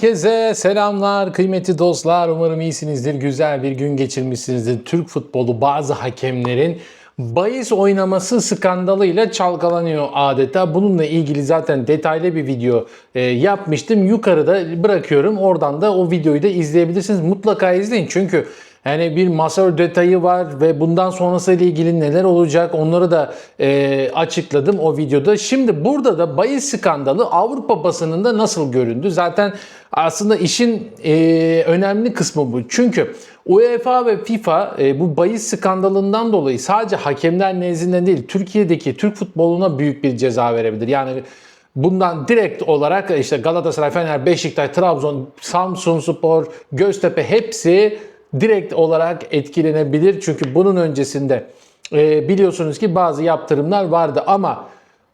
Herkese selamlar kıymetli dostlar. Umarım iyisinizdir. Güzel bir gün geçirmişsinizdir. Türk futbolu bazı hakemlerin bahis oynaması skandalıyla çalkalanıyor adeta. Bununla ilgili zaten detaylı bir video e, yapmıştım. Yukarıda bırakıyorum. Oradan da o videoyu da izleyebilirsiniz. Mutlaka izleyin. Çünkü yani bir masör detayı var ve bundan sonrası ile ilgili neler olacak onları da e, açıkladım o videoda. Şimdi burada da bahis skandalı Avrupa basınında nasıl göründü? Zaten aslında işin e, önemli kısmı bu. Çünkü UEFA ve FIFA e, bu bahis skandalından dolayı sadece hakemler nezdinde değil Türkiye'deki Türk futboluna büyük bir ceza verebilir. Yani Bundan direkt olarak işte Galatasaray, Fener, Beşiktaş, Trabzon, Samsun Spor, Göztepe hepsi direkt olarak etkilenebilir. Çünkü bunun öncesinde e, biliyorsunuz ki bazı yaptırımlar vardı ama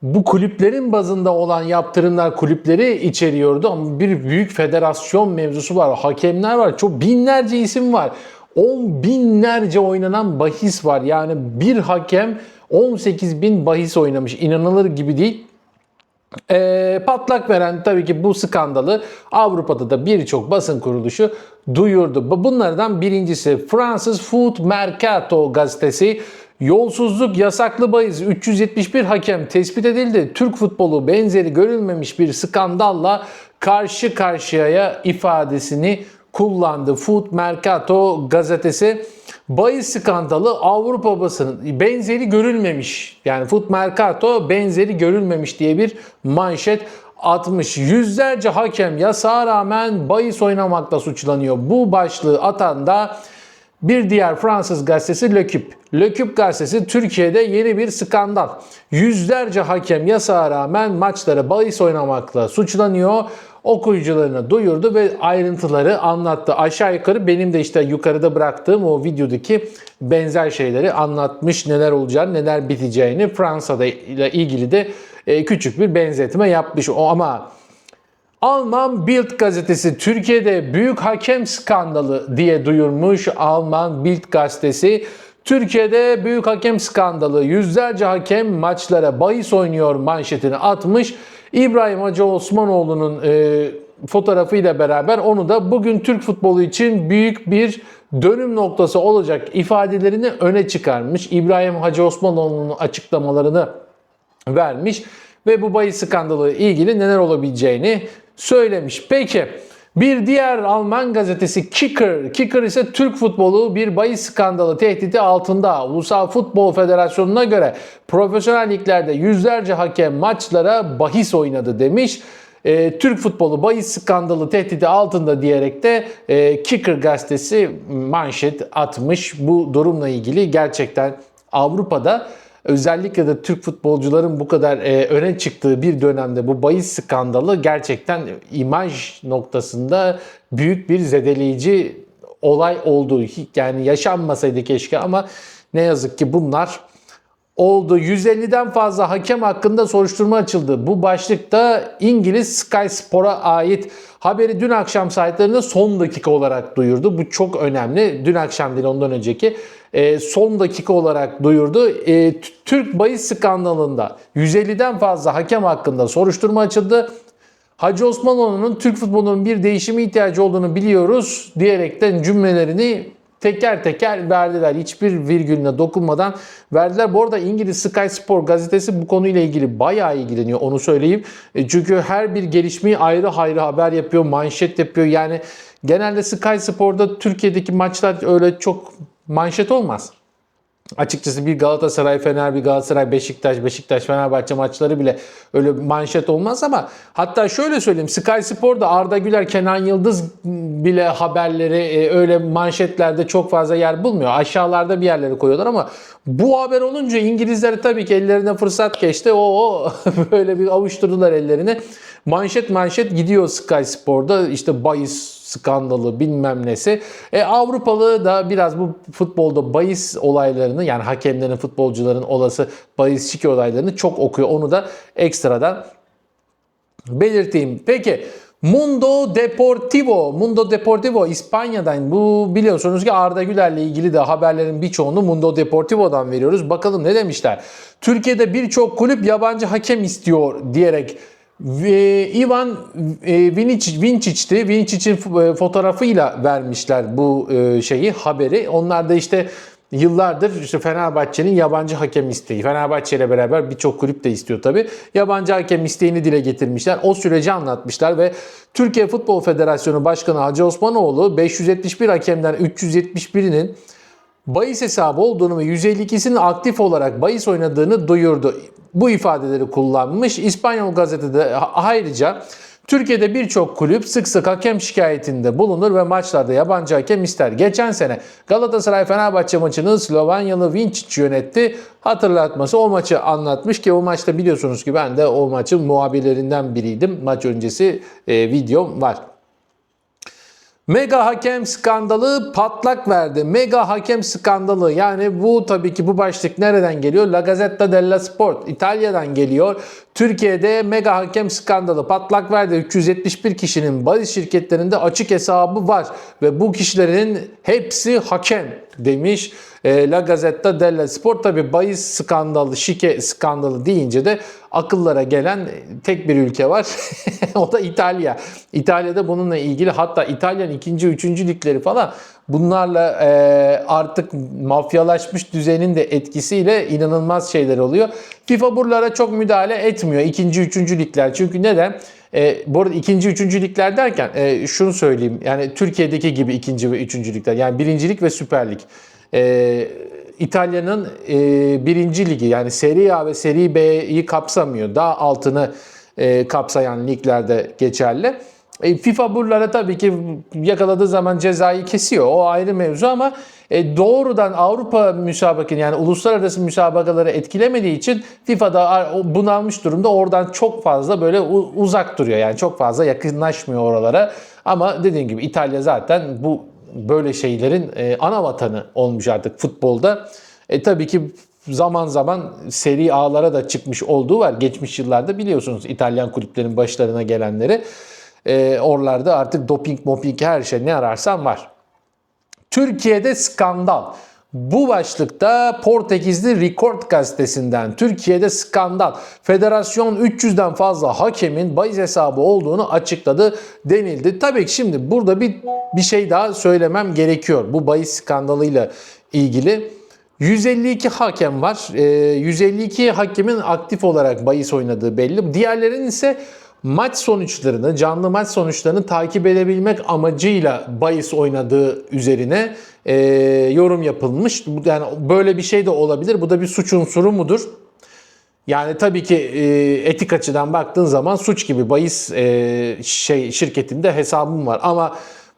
bu kulüplerin bazında olan yaptırımlar kulüpleri içeriyordu ama bir büyük federasyon mevzusu var. Hakemler var. Çok binlerce isim var. On binlerce oynanan bahis var. Yani bir hakem 18 bin bahis oynamış. İnanılır gibi değil. E, patlak veren tabii ki bu skandalı Avrupa'da da birçok basın kuruluşu duyurdu. Bu- Bunlardan birincisi Fransız Foot Mercato gazetesi Yolsuzluk yasaklı bahis 371 hakem tespit edildi. Türk futbolu benzeri görülmemiş bir skandalla karşı karşıyaya ifadesini kullandı. Foot Mercato gazetesi bahis skandalı Avrupa basının benzeri görülmemiş. Yani Foot Mercato benzeri görülmemiş diye bir manşet atmış. Yüzlerce hakem yasağa rağmen bahis oynamakla suçlanıyor. Bu başlığı atan da bir diğer Fransız gazetesi L'Equipe. L'Equipe gazetesi Türkiye'de yeni bir skandal. Yüzlerce hakem yasağa rağmen maçlara bahis oynamakla suçlanıyor. Okuyucularına duyurdu ve ayrıntıları anlattı. Aşağı yukarı benim de işte yukarıda bıraktığım o videodaki benzer şeyleri anlatmış. Neler olacağını, neler biteceğini Fransa'da ile ilgili de e, küçük bir benzetme yapmış. O ama Alman Bild gazetesi Türkiye'de büyük hakem skandalı diye duyurmuş Alman Bild gazetesi. Türkiye'de büyük hakem skandalı yüzlerce hakem maçlara bahis oynuyor manşetini atmış. İbrahim Hacı Osmanoğlu'nun e, fotoğrafıyla beraber onu da bugün Türk futbolu için büyük bir dönüm noktası olacak ifadelerini öne çıkarmış. İbrahim Hacı Osmanoğlu'nun açıklamalarını vermiş ve bu bahis skandalı ilgili neler olabileceğini söylemiş. Peki bir diğer Alman gazetesi Kicker. Kicker ise Türk futbolu bir bahis skandalı tehdidi altında. Ulusal Futbol Federasyonu'na göre profesyonel liglerde yüzlerce hakem maçlara bahis oynadı demiş. E, Türk futbolu bahis skandalı tehdidi altında diyerek de e, Kicker gazetesi manşet atmış. Bu durumla ilgili gerçekten Avrupa'da özellikle de Türk futbolcuların bu kadar e, öne çıktığı bir dönemde bu bahis skandalı gerçekten imaj noktasında büyük bir zedeleyici olay oldu. Yani yaşanmasaydı keşke ama ne yazık ki bunlar oldu. 150'den fazla hakem hakkında soruşturma açıldı. Bu başlıkta İngiliz Sky Spor'a ait haberi dün akşam saatlerinde son dakika olarak duyurdu. Bu çok önemli. Dün akşam değil ondan önceki e, son dakika olarak duyurdu. E, T- Türk bahis skandalında 150'den fazla hakem hakkında soruşturma açıldı. Hacı Osmanoğlu'nun Türk futbolunun bir değişime ihtiyacı olduğunu biliyoruz diyerekten cümlelerini teker teker verdiler. Hiçbir virgülüne dokunmadan verdiler. Bu arada İngiliz Sky Spor gazetesi bu konuyla ilgili bayağı ilgileniyor onu söyleyeyim. E, Çünkü her bir gelişmeyi ayrı ayrı haber yapıyor, manşet yapıyor. Yani genelde Sky Spor'da Türkiye'deki maçlar öyle çok manşet olmaz. Açıkçası bir Galatasaray, Fener, bir Galatasaray, Beşiktaş, Beşiktaş, Fenerbahçe maçları bile öyle manşet olmaz ama hatta şöyle söyleyeyim Sky Spor'da Arda Güler, Kenan Yıldız bile haberleri e, öyle manşetlerde çok fazla yer bulmuyor. Aşağılarda bir yerlere koyuyorlar ama bu haber olunca İngilizler tabii ki ellerine fırsat geçti. O, böyle bir avuşturdular ellerini. Manşet manşet gidiyor Sky Spor'da işte bahis skandalı bilmem nesi. E, Avrupalı da biraz bu futbolda bahis olaylarını yani hakemlerin, futbolcuların olası bahis şike olaylarını çok okuyor. Onu da ekstradan belirteyim. Peki Mundo Deportivo, Mundo Deportivo İspanya'dan bu biliyorsunuz ki Arda Güler'le ilgili de haberlerin birçoğunu Mundo Deportivo'dan veriyoruz. Bakalım ne demişler. Türkiye'de birçok kulüp yabancı hakem istiyor diyerek Ivan e, Vincic'ti. Vincic'in fo- e, fotoğrafıyla vermişler bu e, şeyi, haberi. Onlar da işte yıllardır işte Fenerbahçe'nin yabancı hakem isteği. Fenerbahçe ile beraber birçok kulüp de istiyor tabii. Yabancı hakem isteğini dile getirmişler. O süreci anlatmışlar ve Türkiye Futbol Federasyonu Başkanı Hacı Osmanoğlu 571 hakemden 371'inin bahis hesabı olduğunu ve 152'sinin aktif olarak bahis oynadığını duyurdu. Bu ifadeleri kullanmış. İspanyol gazetede ayrıca Türkiye'de birçok kulüp sık sık hakem şikayetinde bulunur ve maçlarda yabancı hakem ister. Geçen sene Galatasaray-Fenerbahçe maçını Slovenyalı Vincic yönetti. Hatırlatması o maçı anlatmış ki o maçta biliyorsunuz ki ben de o maçın muhabirlerinden biriydim. Maç öncesi e, videom var. Mega hakem skandalı patlak verdi. Mega hakem skandalı yani bu tabii ki bu başlık nereden geliyor? La Gazzetta dello Sport İtalya'dan geliyor. Türkiye'de mega hakem skandalı patlak verdi. 371 kişinin bahis şirketlerinde açık hesabı var ve bu kişilerin hepsi hakem demiş. E, La Gazzetta dello Sport tabi bahis skandalı, şike skandalı deyince de akıllara gelen tek bir ülke var. o da İtalya. İtalya'da bununla ilgili hatta İtalyan ikinci, üçüncü ligleri falan bunlarla e, artık mafyalaşmış düzenin de etkisiyle inanılmaz şeyler oluyor. FIFA buralara çok müdahale etmiyor. ikinci, üçüncü ligler. Çünkü neden? E, bu arada ikinci, üçüncü ligler derken e, şunu söyleyeyim. Yani Türkiye'deki gibi ikinci ve üçüncü ligler. Yani birincilik ve Süper Lig. E, İtalya'nın e, birinci ligi yani Serie A ve Serie B'yi kapsamıyor. Daha altını e, kapsayan liglerde geçerli. E, FIFA buralara tabii ki yakaladığı zaman cezayı kesiyor. O ayrı mevzu ama e, doğrudan Avrupa müsabakını yani uluslararası müsabakaları etkilemediği için FIFA da o bunalmış durumda. Oradan çok fazla böyle uzak duruyor. Yani çok fazla yakınlaşmıyor oralara. Ama dediğim gibi İtalya zaten bu böyle şeylerin e, ana vatanı olmuş artık futbolda. E tabii ki zaman zaman seri A'lara da çıkmış olduğu var. Geçmiş yıllarda biliyorsunuz İtalyan kulüplerin başlarına gelenleri. E, oralarda artık doping, moping her şey ne ararsan var. Türkiye'de skandal. Bu başlıkta Portekizli Record gazetesinden Türkiye'de skandal. Federasyon 300'den fazla hakemin bahis hesabı olduğunu açıkladı denildi. Tabii ki şimdi burada bir bir şey daha söylemem gerekiyor. Bu bahis skandalıyla ilgili. 152 hakem var. Ee, 152 hakemin aktif olarak bahis oynadığı belli. Diğerlerinin ise maç sonuçlarını, canlı maç sonuçlarını takip edebilmek amacıyla bahis oynadığı üzerine e, yorum yapılmış. Yani böyle bir şey de olabilir. Bu da bir suç unsuru mudur? Yani tabii ki e, etik açıdan baktığın zaman suç gibi bahis e, şey şirketinde hesabım var ama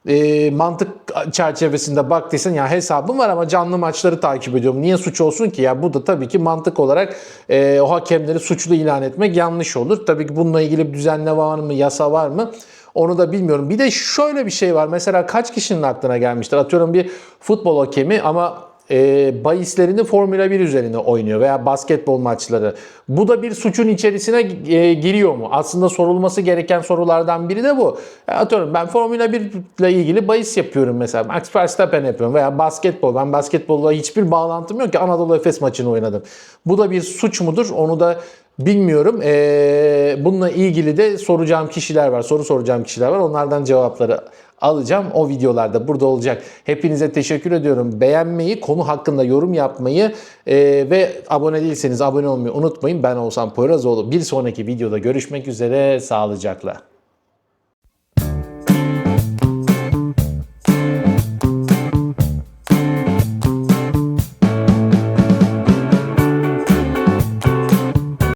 e, mantık çerçevesinde baktıysan ya hesabım var ama canlı maçları takip ediyorum. Niye suç olsun ki? Ya bu da tabii ki mantık olarak e, o hakemleri suçlu ilan etmek yanlış olur. Tabii ki bununla ilgili bir düzenleme var mı, yasa var mı? Onu da bilmiyorum. Bir de şöyle bir şey var. Mesela kaç kişinin aklına gelmiştir? Atıyorum bir futbol hakemi ama e, bahislerini Formula 1 üzerine oynuyor veya basketbol maçları. Bu da bir suçun içerisine e, giriyor mu? Aslında sorulması gereken sorulardan biri de bu. E, atıyorum ben Formula 1 ile ilgili bahis yapıyorum mesela. Max Verstappen yapıyorum veya basketbol. Ben basketbolla hiçbir bağlantım yok ki Anadolu Efes maçını oynadım. Bu da bir suç mudur? Onu da Bilmiyorum. Ee, bununla ilgili de soracağım kişiler var. Soru soracağım kişiler var. Onlardan cevapları alacağım. O videolarda burada olacak. Hepinize teşekkür ediyorum. Beğenmeyi, konu hakkında yorum yapmayı e, ve abone değilseniz abone olmayı unutmayın. Ben Oğuzhan Poyrazoğlu. Bir sonraki videoda görüşmek üzere. Sağlıcakla.